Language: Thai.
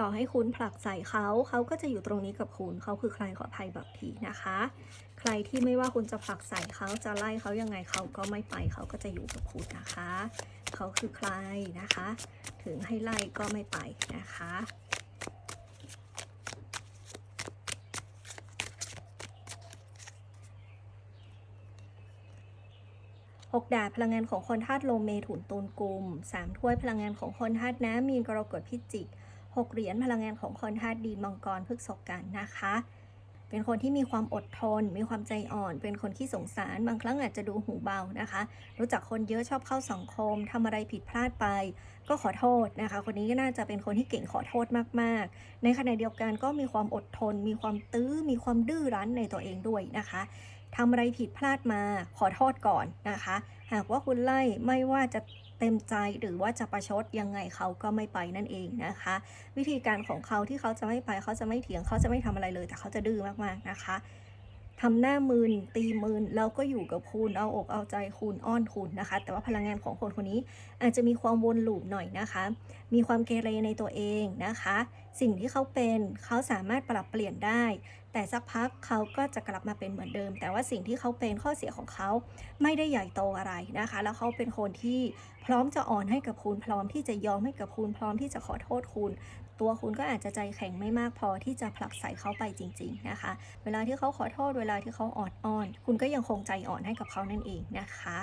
ต่อให้คุณผลักใส่เขา เขาก็จะอยู่ตรงนี้กับคุณ เขาคือใครขออภัยแบบทีนะคะ ใครที่ไม่ว่าคุณจะผลักใส่เขาจะไล่เขายังไงเขาก็ไม่ไป เขาก็จะอยู่กับคุณนะคะ เขาคือใครนะคะ ถึงให้ไล่ก็ไม่ไปนะคะหกดาบพลังงานของคนธาตุลมเมถุนตูนกลุ่มสามถ้วยพลังงานของคนธาตุน้ำมีนกรกฎพิจิก หกเหรียญพลังงานของคนธาตุดินมังกรพฤกษกันนะคะ เป็นคนที่มีความอดทน มีความใจอ่อน เป็นคนที่สงสาร บางครั้งอาจจะดูหูเบานะคะ รู้จักคนเยอะชอบเข้าสังคมทำอะไรผิดพลาดไป ก็ขอโทษนะคะ คนนี้ก็น่าจะเป็นคนที่เก่งขอโทษมากๆ ในขณะเดียวกันก็มีความอดทน มีความตื้อ มีความดื้อรั้นในตัวเองด้วยนะคะทำอะไรผิดพลาดมาขอโทษก่อนนะคะ หากว่าคุณไล่ไม่ว่าจะ เต็มใจหรือว่าจะประชดยังไงเขาก็ไม่ไปนั่นเองนะคะ วิธีการของเขาที่เขาจะไม่ไปเขาจะไม่เถียงเขาจะไม่ทำอะไรเลย แต่เขาจะดื้อมากๆนะคะ ทำหน้ามืนตีมืนแล้วก็อยู่กับคุณเอาอกเอาใจคุณอ้อนคุณนะคะ แต่ว่าพลังงานของคนคนนี้อาจจะมีความวนลูปหน่อยนะคะ มีความเกเรในตัวเองนะคะ สิ่งที่เขาเป็นเขาสามารถปรับเปลี่ยนได้ แต่สักพักเขาก็จะกลับมาเป็นเหมือนเดิม แต่ว่าสิ่งที่เขาเป็นข้อเสียของเขาไม่ได้ใหญ่โตอะไรนะคะ แล้วเขาเป็นคนที่พร้อมจะอ่อนให้กับคุณพร้อมที่จะยอมให้กับคุณพร้อมที่จะขอโทษคุณ ตัวคุณก็อาจจะใจแข็งไม่มากพอที่จะผลักใส่เขาไปจริง ๆนะคะ เวลาที่เขาขอโทษเวลาที่เขาอ่อนอ้อน คุณก็ยังคงใจอ่อนให้กับเขานั่นเองนะคะ